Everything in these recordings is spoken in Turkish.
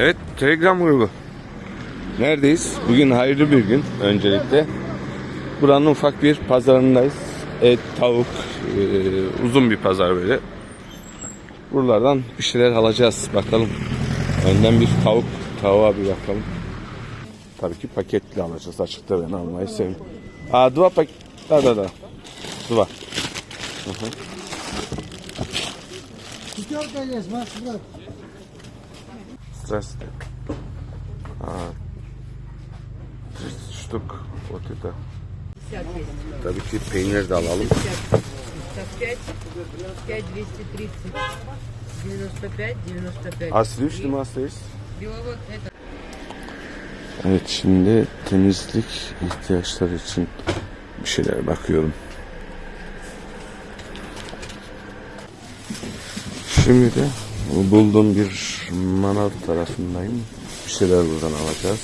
Evet Telegram grubu. Neredeyiz? Bugün hayırlı bir gün öncelikle. Buranın ufak bir pazarındayız. Et, tavuk, e, uzun bir pazar böyle. Buralardan bir şeyler alacağız. Bakalım. Önden bir tavuk, tavuğa bir bakalım. Tabii ki paketli alacağız. Açıkta ben almayı seviyorum. Aa, dua paket. Da da da. Dua. Hı hı Маш, брат. Здравствуйте. А, 30 штук вот это. Tabii ki peynir de alalım. 55, 5 230, 95, 95. А сливочный масло есть? Беловод это Evet şimdi temizlik ihtiyaçları için bir şeyler bakıyorum. Şimdi de bulduğum bir manav tarafındayım. Bir şeyler buradan alacağız.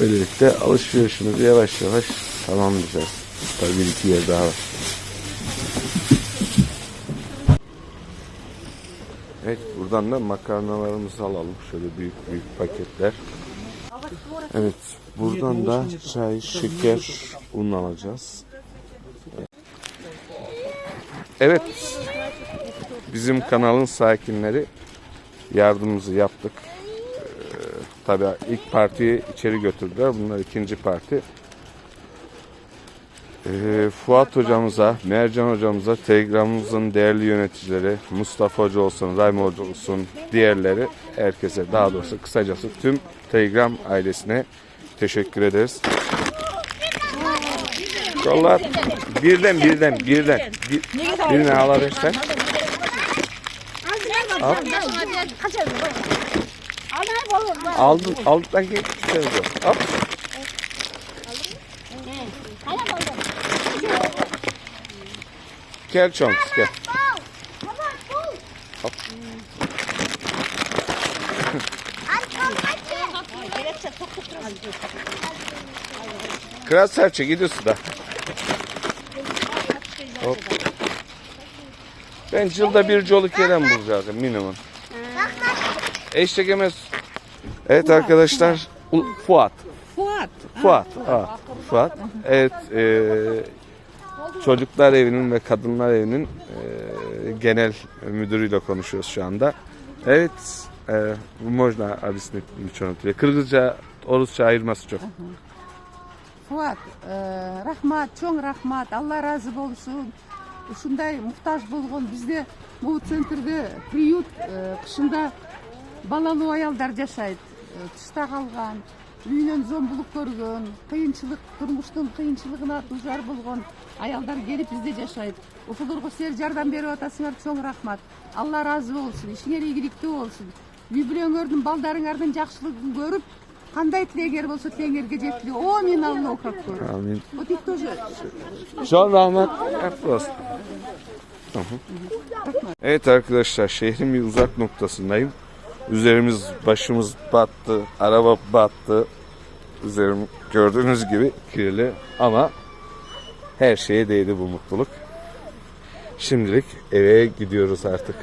Böylelikle alışverişimizi yavaş yavaş tamamlayacağız. Tabii bir iki yer daha var. Evet buradan da makarnalarımızı alalım. Şöyle büyük büyük paketler. Evet buradan da çay, şeker, un alacağız. Evet bizim kanalın sakinleri yardımımızı yaptık. Ee, tabii ilk partiyi içeri götürdüler. Bunlar ikinci parti. Ee, Fuat hocamıza, Mercan hocamıza, Telegram'ımızın değerli yöneticileri, Mustafa Hoca olsun, Rahmi Hoca olsun, diğerleri, herkese daha doğrusu kısacası tüm Telegram ailesine teşekkür ederiz. Yollar birden birden birden bir, birini alabilirsen. Al. Aldın, aldıktan geç. Al. Gel Chonks gel. Kral serçe gidiyorsun da. Hop. Ben yılda bir colu kerem bulacaktım minimum. Eşek emez. Evet arkadaşlar. Fuat. Fuat. Fuat. Ha. Fuat. Evet. E, çocuklar evinin ve kadınlar evinin e, genel müdürüyle konuşuyoruz şu anda. Evet. E, bu Mojna abisini çoğunlukla. Kırgızca, Oruzca ayırması çok. Fuat, e, rahmat, çok rahmat. Allah razı olsun. Ушундай муктаж болгон бизде бул центрде приют кышында балалуу аялдар жашайт тышта калган үйүнөн зомбулук көргөн кыйынчылык турмуштун кыйынчылыгына дуужар болгон аялдар келип бизде жашайт ошолорго силер жардам берип атасыңар чоң рахмат. Алла ыраазы болсун ишиңер ийгиликтүү болсун үй бүлөңөрдүн балдарыңардын жакшылыгын көрүп кандай тилегер болсо тилеңерге жеткиле амин аллаху акбар Amin. вот их тоже Çok rahmet. Hep olsun. Tamam. Evet arkadaşlar şehrin bir uzak noktasındayım. Üzerimiz başımız battı. Araba battı. Üzerim gördüğünüz gibi kirli ama her şeye değdi bu mutluluk. Şimdilik eve gidiyoruz artık.